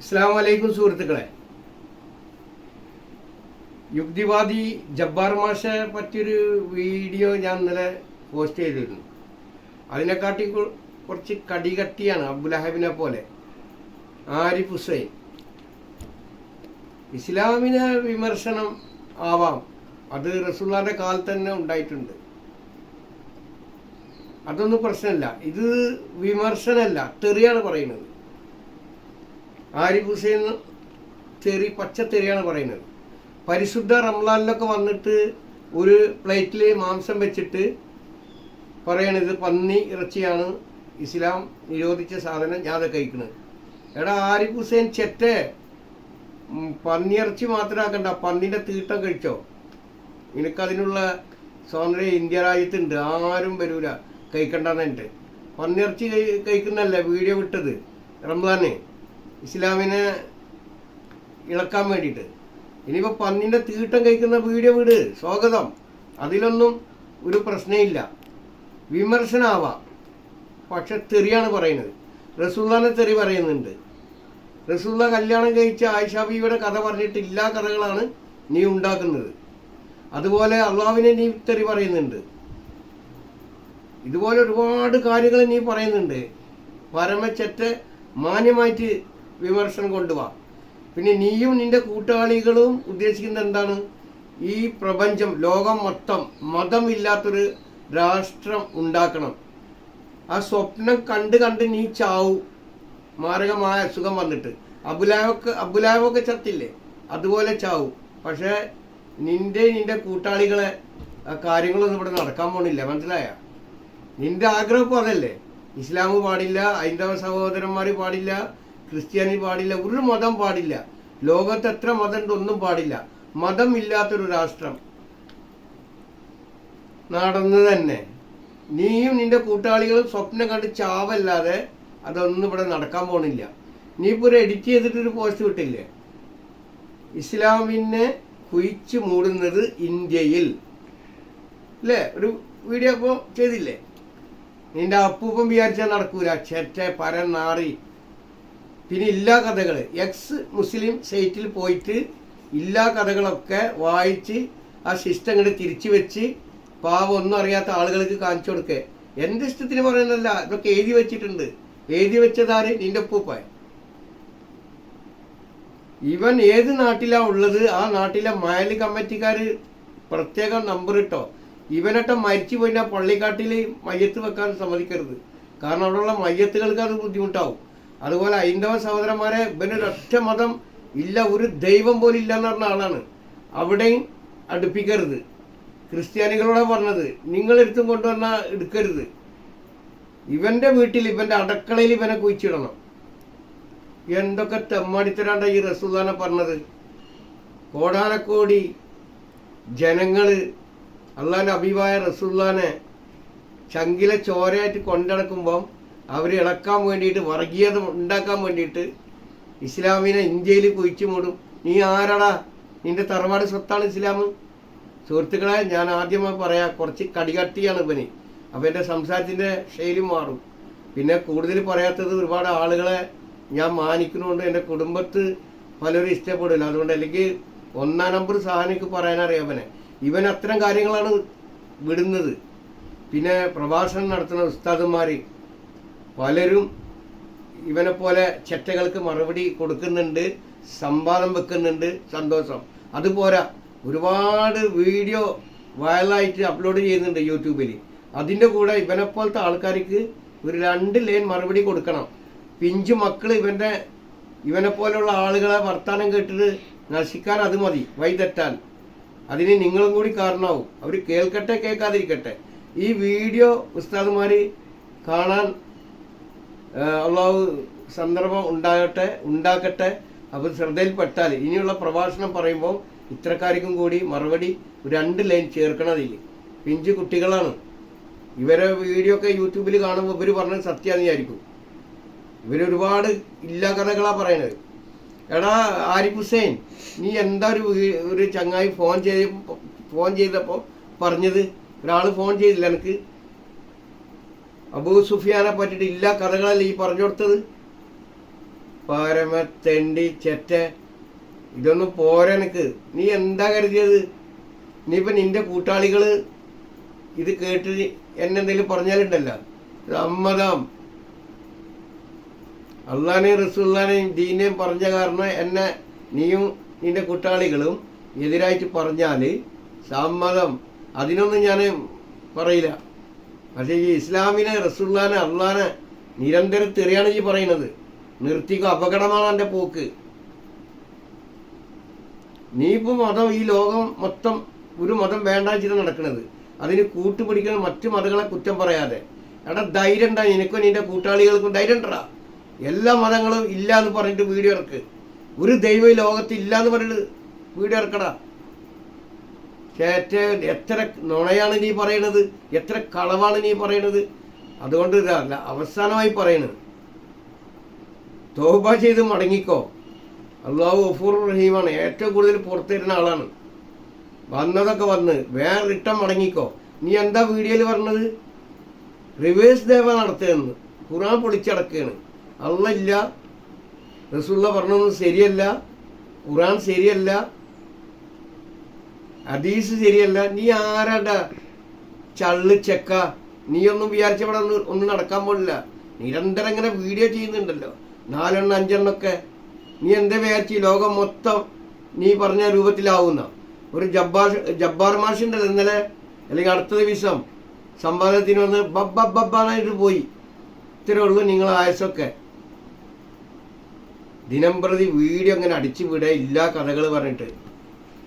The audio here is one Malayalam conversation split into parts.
അസ്സാം വലൈക്കും സുഹൃത്തുക്കളെ. യുക്തിവാദി ജബ്ബാർ മാഷെ പറ്റിയൊരു വീഡിയോ ഞാൻ ഇന്നലെ പോസ്റ്റ് ചെയ്തിരുന്നു. അതിനെക്കാട്ടി കുറച്ച് കടികട്ടിയാണ് അബ്ദുലഹബിനെ പോലെ ആരിഫ് ഹുസൈൻ. ഇസ്ലാമിനെ വിമർശനം ആവാം. അത് റസൂള്ളാന്റെ കാലത്ത് തന്നെ ഉണ്ടായിട്ടുണ്ട്. അതൊന്നും പ്രശ്നമല്ല. ഇത് വിമർശനമല്ല തെറിയാണ് പറയുന്നത്. ആരിഫ് ഹുസൈൻ തെറി പച്ചത്തെറിയാണ് പറയുന്നത്. പരിശുദ്ധ റംലാനിലൊക്കെ വന്നിട്ട് ഒരു പ്ലേറ്റിൽ മാംസം വെച്ചിട്ട് പറയണത് പന്നി ഇറച്ചിയാണ് ഇസ്ലാം നിരോധിച്ച സാധനം ഞാൻ കഴിക്കുന്നത് എടാ ആരിഫ് ഹുസൈൻ ചെറ്റേ പന്നിയിറച്ചി മാത്രമാക്കണ്ട പന്നിന്റെ തീട്ടം കഴിച്ചോ. നിനക്കതിനുള്ള സ്വാതന്ത്ര്യം ഇന്ത്യ രാജ്യത്തുണ്ട് ആരും വരൂല കഴിക്കണ്ടെന്നുണ്ട് പന്നിയിറച്ചി കഴി- കഴിക്കുന്നല്ലേ വീഡിയോ വിട്ടത് റംസാനെ? ഇസ്ലാമിനെ ഇളക്കാൻ വേണ്ടിയിട്ട്. ഇനിയിപ്പോൾ പന്നിന്റെ തീട്ടം കഴിക്കുന്ന വീഡിയോ വീട്. സ്വാഗതം. അതിലൊന്നും ഒരു പ്രശ്നമില്ല. വിമർശനാവാം. പക്ഷെ തെറിയാണ് പറയുന്നത്. റസൂല്ലാനെ തെറി പറയുന്നുണ്ട്. റസൂല്ല കല്യാണം കഴിച്ച ആയിഷ ബീവിയുടെ കഥ പറഞ്ഞിട്ട് എല്ലാ കഥകളാണ് നീ ഉണ്ടാക്കുന്നത്. അതുപോലെ അള്ളാവിനെ നീ തെറി പറയുന്നുണ്ട്. ഇതുപോലെ ഒരുപാട് കാര്യങ്ങൾ നീ പറയുന്നുണ്ട്. പരമച്ചറ്റ് മാന്യമായിട്ട് വിമർശനം കൊണ്ടുവാ. പിന്നെ നീയും നിന്റെ കൂട്ടാളികളും ഉദ്ദേശിക്കുന്നത് എന്താണ്? ഈ പ്രപഞ്ചം ലോകം മൊത്തം മതമില്ലാത്തൊരു രാഷ്ട്രം ഉണ്ടാക്കണം. ആ സ്വപ്നം കണ്ട് കണ്ട് നീ ചാവും. മാരകമായ അസുഖം വന്നിട്ട്. അബുലാവൊക്കെ അബുലാവൊക്കെ ചത്തില്ലേ? അതുപോലെ ചാവു. പക്ഷേ നിന്റെ നിന്റെ കൂട്ടാളികളെ കാര്യങ്ങളൊന്നും ഇവിടെ നടക്കാൻ പോണില്ല. മനസ്സിലായ? നിന്റെ ആഗ്രഹം അതല്ലേ? ഇസ്ലാമ് പാടില്ല ഹൈന്ദവ സഹോദരന്മാർ പാടില്ല ക്രിസ്ത്യാനി പാടില്ല ഒരു മതം പാടില്ല. ലോകത്ത് എത്ര മതമുണ്ട് ഒന്നും പാടില്ല. മതം ഇല്ലാത്തൊരു രാഷ്ട്രം. നടന്നു തന്നെ. നീയും നിന്റെ കൂട്ടാളികളും സ്വപ്നം കണ്ട് ചാവല്ലാതെ അതൊന്നും ഇവിടെ നടക്കാൻ പോണില്ല. നീ ഇപ്പോൾ എഡിറ്റ് ചെയ്തിട്ടൊരു പോസ്റ്റ് വിട്ടില്ലേ ഇസ്ലാമിനെ കുഴിച്ചു മൂടുന്നത് ഇന്ത്യയിൽ. അല്ലേ ഒരു വീഡിയോ ഇപ്പോൾ ചെയ്തില്ലേ? നിന്റെ അപ്പൂപ്പൻ വിചാരിച്ചാൽ നടക്കൂല. ചെറ്റ പരം നാറി പിന്നെ ഇല്ലാ കഥകൾ എക്സ് മുസ്ലിം സൈറ്റിൽ പോയിട്ട് ഇല്ലാ കഥകളൊക്കെ വായിച്ച് ആ സിസ്റ്റം ഇങ്ങോട്ട് തിരിച്ചു വെച്ച് പാവം ഒന്നും അറിയാത്ത ആളുകൾക്ക് കാണിച്ചു കൊടുക്കേ. എന്റെ ഇഷ്ടത്തിന് പറയുന്നല്ല ഇതൊക്കെ എഴുതി വെച്ചിട്ടുണ്ട്. എഴുതി വെച്ചതാര്? നിന്റെ ഉപ്പൂപ്പായ ഇവൻ ഏത് നാട്ടിലാ ഉള്ളത്? ആ നാട്ടിലെ മയൽ കമ്മിറ്റിക്കാർ പ്രത്യേകം നമ്പർ ഇട്ടോ. ഇവനൊക്കെ മരിച്ചു പോയിട്ടാ പള്ളിക്കാട്ടിൽ മയ്യത്ത് വെക്കാൻ സമ്മതിക്കരുത്. കാരണം അവിടെയുള്ള മയ്യത്തുകൾക്ക് അത് ബുദ്ധിമുട്ടാവും. അതുപോലെ ഹൈന്ദവ സഹോദരന്മാരെ ഇവന് ഒരൊറ്റ മതം ഇല്ല ഒരു ദൈവം പോലും ഇല്ല എന്ന് പറഞ്ഞ ആളാണ്. അവിടെയും അടുപ്പിക്കരുത്. ക്രിസ്ത്യാനികളോടെ പറഞ്ഞത് നിങ്ങളെടുത്തും കൊണ്ടുവന്ന എടുക്കരുത്. ഇവന്റെ വീട്ടിൽ ഇവന്റെ അടക്കളയിൽ ഇവനെ കുഴിച്ചിടണം. എന്തൊക്കെ തെമ്മാടിത്തരാണ്ട ഈ റസൂദാനെ പറഞ്ഞത്? കോടാനക്കോടി ജനങ്ങൾ അള്ളാന്റെ അഭിവായ റസൂല്ലാനെ ചങ്കിലെ ചോരയായിട്ട് കൊണ്ടടക്കുമ്പം അവർ ഇളക്കാൻ വേണ്ടിയിട്ട് വർഗീയത ഉണ്ടാക്കാൻ വേണ്ടിയിട്ട് ഇസ്ലാമിനെ ഇന്ത്യയിൽ കുഴിച്ചു മൂടും. നീ ആരാടാ? നിന്റെ തറവാട് സ്വത്താണ് ഇസ്ലാം. സുഹൃത്തുക്കളെ ഞാൻ ആദ്യമായി പറയാം കുറച്ച് കടികട്ടിയാണ് ഇവന്. അപ്പം എന്റെ സംസാരത്തിന്റെ ശൈലി മാറും. പിന്നെ കൂടുതൽ പറയാത്തത് ഒരുപാട് ആളുകളെ ഞാൻ മാനിക്കുന്നതുകൊണ്ട് എന്റെ കുടുംബത്ത് പലരും ഇഷ്ടപ്പെടില്ല. അതുകൊണ്ട് അല്ലെങ്കിൽ ഒന്നാം നമ്പർ സാധനക്ക് പറയാനറിയാം അവനെ. ഇവൻ അത്തരം കാര്യങ്ങളാണ് വിടുന്നത്. പിന്നെ പ്രഭാഷണം നടത്തുന്ന ഉസ്താദന്മാർ പലരും ഇവനെ പോലെ ചെറ്റകൾക്ക് മറുപടി കൊടുക്കുന്നുണ്ട് സംവാദം വെക്കുന്നുണ്ട് സന്തോഷം. അതുപോരാ ഒരുപാട് വീഡിയോ വയലായിട്ട് അപ്ലോഡ് ചെയ്യുന്നുണ്ട് യൂട്യൂബിൽ അതിന്റെ കൂടെ ഇവനെ പോലത്തെ ആൾക്കാർക്ക് ഒരു രണ്ട് ലൈൻ മറുപടി കൊടുക്കണം. പിഞ്ചു മക്കൾ ഇവന്റെ ഇവനെ പോലെയുള്ള ആളുകളെ വർത്താനം കേട്ടിട്ട് നശിക്കാൻ അത് മതി വൈതെറ്റാൻ അതിന് നിങ്ങളും കൂടി കാരണമാവും. അവർ കേൾക്കട്ടെ കേൾക്കാതിരിക്കട്ടെ. ഈ വീഡിയോ ഉസ്താദുമാർ കാണാൻ അള്ളാഹു സന്ദർഭം ഉണ്ടാകട്ടെ ഉണ്ടാക്കട്ടെ. അവർ ശ്രദ്ധയിൽപ്പെട്ടാൽ ഇനിയുള്ള പ്രഭാഷണം പറയുമ്പോൾ ഇത്തരക്കാർക്കും കൂടി മറുപടി രണ്ട് ലൈൻ ചേർക്കണതില്ല പിഞ്ച് കുട്ടികളാണ്. ഇവരെ വീഡിയോ ഒക്കെ യൂട്യൂബിൽ കാണുമ്പോൾ ഇവർ പറഞ്ഞത് സത്യമാണെന്ന് വിചാരിക്കും. ഇവരൊരുപാട് ഇല്ലാ കഥകളാണ് പറയണത്. എടാ ആരിഫ് ഹുസൈൻ നീ എന്താ ഒരു ഒരു ചങ്ങായി ഫോൺ ചെയ്ത് ഫോൺ ചെയ്തപ്പോൾ പറഞ്ഞത്? ഒരാൾ ഫോൺ ചെയ്തില്ല എനിക്ക്. അബൂ സുഫിയാനെ പറ്റിയിട്ട് ഇല്ല കഥകളല്ല ഈ പറഞ്ഞു കൊടുത്തത്? പരമത്തെണ്ടി തെണ്ടി ചെറ്റ ഇതൊന്നും പോരാ എനിക്ക് നീ എന്താ കരുതിയത്? നീ ഇപ്പൊ നിന്റെ കൂട്ടാളികൾ ഇത് കേട്ട് എന്നെന്തെങ്കിലും പറഞ്ഞാലുണ്ടല്ലോ? സമ്മതം അള്ളാനെയും റസൂല്ലാനെയും ദീനെയും പറഞ്ഞ കാരണം എന്നെ നീയും നിന്റെ കൂട്ടാളികളും എതിരായിട്ട് പറഞ്ഞാൽ സമ്മതം. അതിനൊന്നും ഞാൻ പറയില്ല. പക്ഷേ ഈ ഇസ്ലാമിനെ റസൂല്ലാനെ അള്ളാനെ നിരന്തരം തെറിയാണ് ഈ പറയുന്നത്. നിർത്തിക്കോ അപകടമാണ് എന്റെ പോക്ക്. നീ ഇപ്പൊ മതം ഈ ലോകം മൊത്തം ഒരു മതം വേണ്ട ചില നടക്കുന്നത് അതിന് കൂട്ടുപിടിക്കുന്ന മറ്റു മതങ്ങളെ കുറ്റം പറയാതെ. എടാ ധൈര്യം ഉണ്ടാ. നിനക്കും നിന്റെ കൂട്ടാളികൾക്കും ധൈര്യം ഉണ്ടാ. എല്ലാ മതങ്ങളും ഇല്ല എന്ന് പറഞ്ഞിട്ട് വീഡിയോ ഇറക്ക്. ഒരു ദൈവം ലോകത്ത് ഇല്ല എന്ന് പറഞ്ഞിട്ട് വീഡിയോ ഇറക്കടാ. ചേറ്റ എത്ര നുണയാണ് നീ പറയണത്? എത്ര കളവാണ് നീ പറയണത്? അതുകൊണ്ട് ഇതല്ല അവസാനമായി പറയണത്. തോബ ചെയ്ത് മടങ്ങിക്കോ. അള്ളാഹു ഗഫൂർ റഹീമാണ് ഏറ്റവും കൂടുതൽ പുറത്തിരുന്ന ആളാണ്. വന്നതൊക്കെ വന്ന് വേറെ റിട്ടം മടങ്ങിക്കോ. നീ എന്താ വീഡിയോയിൽ പറഞ്ഞത്? റിവേഴ്സ് ദേവ നടത്തുകയെന്ന് ഖുറാൻ പൊളിച്ചടക്കുകയാണ്. അള്ള ഇല്ല റസൂള്ള പറഞ്ഞൊന്നും ശരിയല്ല. ഖുറാൻ ശരിയല്ല. ഹദീസ് ശരിയല്ല. നീ ആരാണ്ട ചള്ള് ചെക്ക. നീ ഒന്നും വിചാരിച്ച ഇവിടെ ഒന്നും നടക്കാൻ പോലില്ല നിരന്തരം ഇങ്ങനെ വീഡിയോ ചെയ്യുന്നുണ്ടല്ലോ. നാലെണ്ണം അഞ്ചെണ്ണം ഒക്കെ നീ എന്താ വിചാരിച്ചു ലോകം മൊത്തം നീ പറഞ്ഞ രൂപത്തിലാവുന്ന? ഒരു ജബ്ബാർ ജബ്ബാർ മാഷിന്റെ ഇന്നലെ. അല്ലെങ്കിൽ അടുത്ത ദിവസം സംവാദത്തിന് വന്ന് ബബ്ബ ബബ്ബാനായിട്ട് പോയി. ഇത്രേ ഉള്ളൂ നിങ്ങൾ ആയസൊക്കെ. ദിനം പ്രതി വീഡിയോ അങ്ങനെ അടിച്ചു വിടുക ഇല്ല കഥകൾ പറഞ്ഞിട്ട്.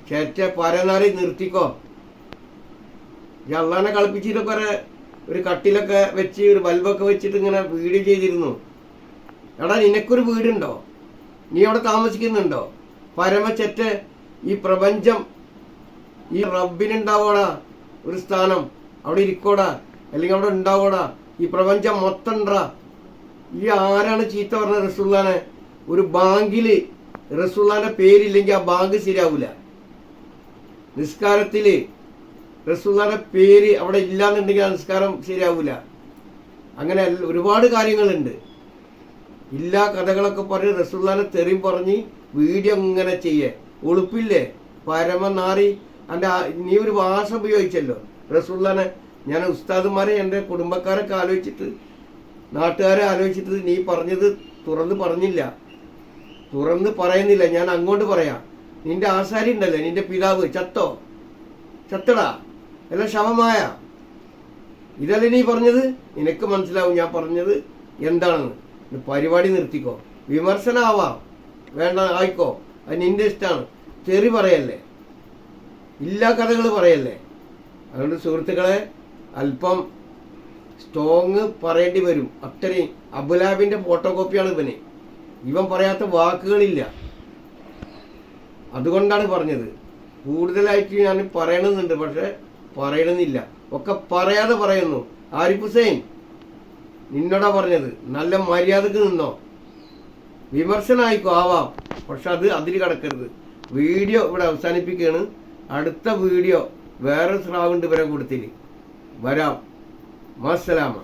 ചേറ്റ പരനാറി നിർത്തിക്കോ. അള്ളാനെ കളിപ്പിച്ചിട്ടൊക്കെ ഒരു ഒരു കട്ടിലൊക്കെ വെച്ച് ഒരു ബൾബൊക്കെ വെച്ചിട്ട് ഇങ്ങനെ വീട് ചെയ്തിരുന്നു. എടാ നിനക്കൊരു വീടുണ്ടോ? നീ അവിടെ താമസിക്കുന്നുണ്ടോ? പരമച്ചറ്റ് ഈ പ്രപഞ്ചം ഈ റബ്ബിനുണ്ടാവോടാ ഒരു സ്ഥാനം. അവിടെ ഇരിക്കോടാ. അല്ലെങ്കിൽ അവിടെ ഉണ്ടാവോടാ. ഈ പ്രപഞ്ചം മൊത്തം ഉണ്ടാ ഈ ആരാണ് ചീത്ത പറഞ്ഞ റസൂള്ളാനെ? ഒരു ബാങ്കിൽ റസൂള്ളാന്റെ പേരില്ലെങ്കിൽ ആ ബാങ്ക് ശരിയാവൂല. നിസ്കാരത്തിൽ റസൂള്ളാന്റെ പേര് അവിടെ ഇല്ലാന്നുണ്ടെങ്കിൽ ആ നിസ്കാരം ശരിയാവൂല. അങ്ങനെ ഒരുപാട് കാര്യങ്ങളുണ്ട്. ഇല്ലാ കഥകളൊക്കെ പറഞ്ഞ് റസൂള്ളാനെ തെറി പറഞ്ഞ് വീഡിയോ ഇങ്ങനെ ചെയ്യേ. ഒളിപ്പില്ലേ? പരമനാറി എന്റെ നീ ഒരു ഭാഷ ഉപയോഗിച്ചല്ലോ. റസൂള്ളാനെ ഞാൻ ഉസ്താദുമാരെ എന്റെ കുടുംബക്കാരൊക്കെ ആലോചിച്ചിട്ട് നാട്ടുകാരെ ആലോചിച്ചിട്ട് നീ പറഞ്ഞത് തുറന്ന് പറഞ്ഞില്ല. തുറന്ന് പറയുന്നില്ല. ഞാൻ അങ്ങോട്ട് പറയാം. നിന്റെ ആശാരി ഉണ്ടല്ലേ നിന്റെ പിതാവ് ചത്തോ? ചത്തടാ? എല്ലാം ശവമായ? ഇതല്ലേ നീ പറഞ്ഞത്? നിനക്ക് മനസ്സിലാവും ഞാൻ പറഞ്ഞത് എന്താണെന്ന്. പരിപാടി നിർത്തിക്കോ. വിമർശനമാവാം വേണ്ട ആയിക്കോ. അത് നിന്റെ ഇഷ്ടമാണ് തെറി പറയല്ലേ? ഇല്ലാ കഥകൾ പറയല്ലേ? അതുകൊണ്ട് സുഹൃത്തുക്കളെ അല്പം സ്ട്രോങ് പറയേണ്ടി വരും. അത്രയും അബുലാബിന്റെ ഫോട്ടോ കോപ്പിയാണ് ഇവന്. ഇവൻ പറയാത്ത വാക്കുകളില്ല. അതുകൊണ്ടാണ് പറഞ്ഞത്. കൂടുതലായിട്ട് ഞാൻ പറയണമെന്നുണ്ട് പക്ഷെ പറയണമെന്നില്ല ഒക്കെ പറയാതെ പറയുന്നു. ആരിഫ് ഹുസൈൻ നിന്നോടാ പറഞ്ഞത്. നല്ല മര്യാദയ്ക്ക് നിന്നോ. വിമർശനമായിക്കോ ആവാം പക്ഷെ അത് അതിൽ കിടക്കരുത്. വീഡിയോ ഇവിടെ അവസാനിപ്പിക്കുകയാണ്. അടുത്ത വീഡിയോ വേറെ സ്രാവുണ്ട് ഇവരെ കൊടുത്തില്ല വരാം. മസ്സലാമ.